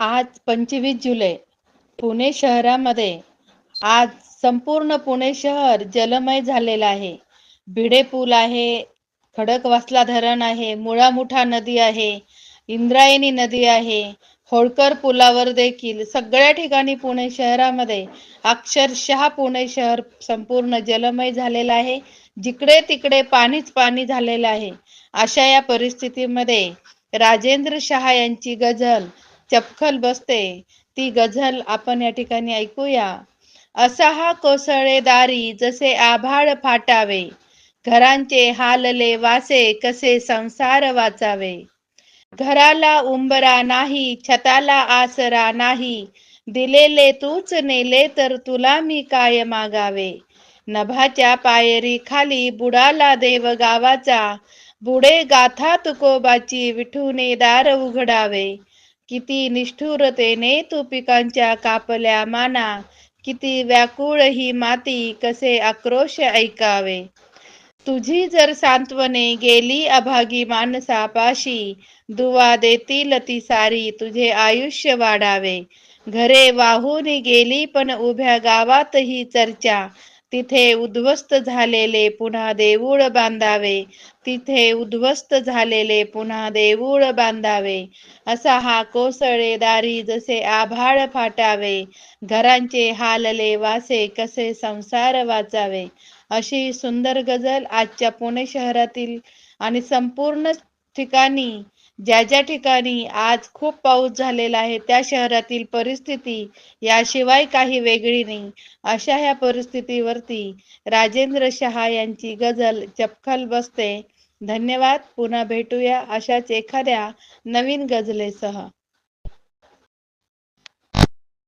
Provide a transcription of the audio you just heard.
आज पंचवीस जुलै पुणे शहरामध्ये आज संपूर्ण पुणे शहर जलमय झालेलं आहे. भिडे पूल आहे खडकवासला धरण आहे मुळामुठा नदी आहे इंद्रायणी नदी आहे होळकर पुलावर देखील सगळ्या ठिकाणी पुणे शहरामध्ये अक्षरशः पुणे शहर संपूर्ण जलमय झालेलं आहे. जिकडे तिकडे पाणीच पाणी झालेलं आहे. अशा या परिस्थितीमध्ये राजेंद्र शहा यांची गझल चपखल बसते. ती गझल आपण या ठिकाणी ऐकूया. असा हा कोसळे दारी जसे आभाळ फाटावे. घरांचे हालले वासे कसे संसार वाचावे. घराला उंबरा नाही छताला आसरा नाही. दिलेले तूच नेले तर तुला मी काय मागावे? नभाच्या पायरी खाली बुडाला देव गावाचा. बुडे गाथा तुकोबाची विठूने दार उघडावे. किती निष्ठुरतेने तू पिकांच्या कापल्या माना. किती व्याकुळ ही माती कसे आक्रोश ऐकावे. तुझी जर सांत्वने गेली अभागी माणसापाशी दुवा देतील ती सारी तुझे आयुष्य वाढावे. घरे वाहून गेली पण उभ्या गावात ही चर्चा. तिथे उद्ध्वस्त झालेले पुन्हा देऊळ बांधावे. तिथे उद्ध्वस्त झालेले पुन्हा देऊळ बांधावे. असा हा कोसळे दारी जसे आभाळ फाटावे. घरांचे हालले वासे कसे संसार वाचावे. अशी सुंदर गझल आजच्या पुणे शहरातील आणि संपूर्ण ठिकाणी ज्या ज्या ठिकाणी आज खूप पाऊस झालेला आहे त्या शहरातील परिस्थिती याशिवाय काही वेगळी नाही. अशा ह्या परिस्थितीवरती राजेंद्र शहा यांची गझल चपखल बसते. धन्यवाद पुन्हा भेटूया अशाच एखाद्या नवीन गझलेसह.